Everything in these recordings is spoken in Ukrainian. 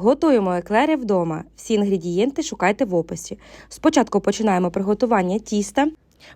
Готуємо еклери вдома. Всі інгредієнти шукайте в описі. Спочатку починаємо приготування тіста.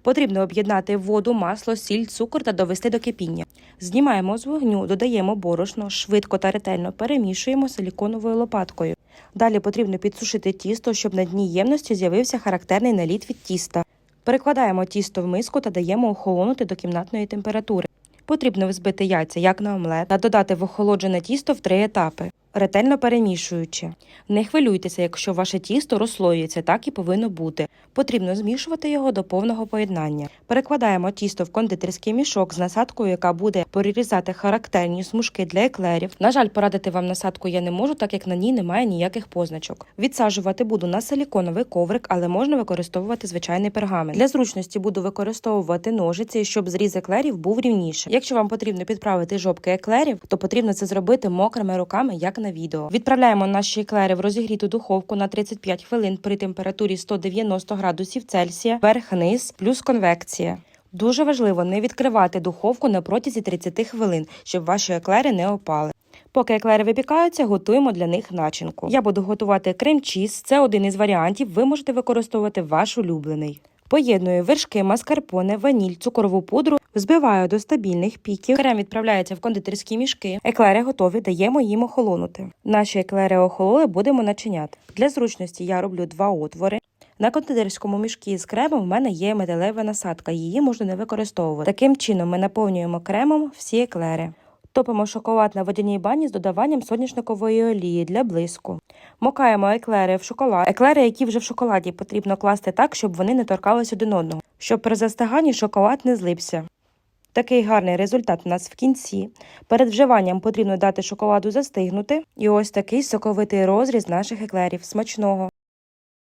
Потрібно об'єднати воду, масло, сіль, цукор та довести до кипіння. Знімаємо з вогню, додаємо борошно, швидко та ретельно перемішуємо силіконовою лопаткою. Далі потрібно підсушити тісто, щоб на дні ємності з'явився характерний наліт від тіста. Перекладаємо тісто в миску та даємо охолонути до кімнатної температури. Потрібно взбити яйця, як на омлет, та додати в охолоджене тісто в три етапи, ретельно перемішуючи. Не хвилюйтеся, якщо ваше тісто розслоюється, так і повинно бути. Потрібно змішувати його до повного поєднання. Перекладаємо тісто в кондитерський мішок з насадкою, яка буде перерізати характерні смужки для еклерів. На жаль, порадити вам насадку я не можу, так як на ній немає ніяких позначок. Відсаджувати буду на силіконовий коврик, але можна використовувати звичайний пергамент. Для зручності буду використовувати ножиці, щоб зріз еклерів був рівніший. Якщо вам потрібно підправити жопки еклерів, то потрібно це зробити мокрими руками, як на відео. Відправляємо наші еклери в розігріту духовку на 35 хвилин при температурі 190 градусів Цельсія, верх-низ, плюс конвекція. Дуже важливо не відкривати духовку на протязі 30 хвилин, щоб ваші еклери не опали. Поки еклери випікаються, готуємо для них начинку. Я буду готувати крем-чіз. Це один із варіантів. Ви можете використовувати ваш улюблений. Поєдную вершки, маскарпоне, ваніль, цукрову пудру, взбиваю до стабільних піків. Крем відправляється в кондитерські мішки. Еклери готові, даємо їм охолонути. Наші еклери охололи, будемо начиняти. Для зручності я роблю два отвори. На кондитерському мішкі з кремом в мене є металева насадка, її можна не використовувати. Таким чином ми наповнюємо кремом всі еклери. Топимо шоколад на водяній бані з додаванням соняшникової олії для блиску. Мокаємо еклери в шоколад. Еклери, які вже в шоколаді, потрібно класти так, щоб вони не торкались один одного, щоб при застиганні шоколад не злипся. Такий гарний результат у нас в кінці. Перед вживанням потрібно дати шоколаду застигнути. І ось такий соковитий розріз наших еклерів. Смачного!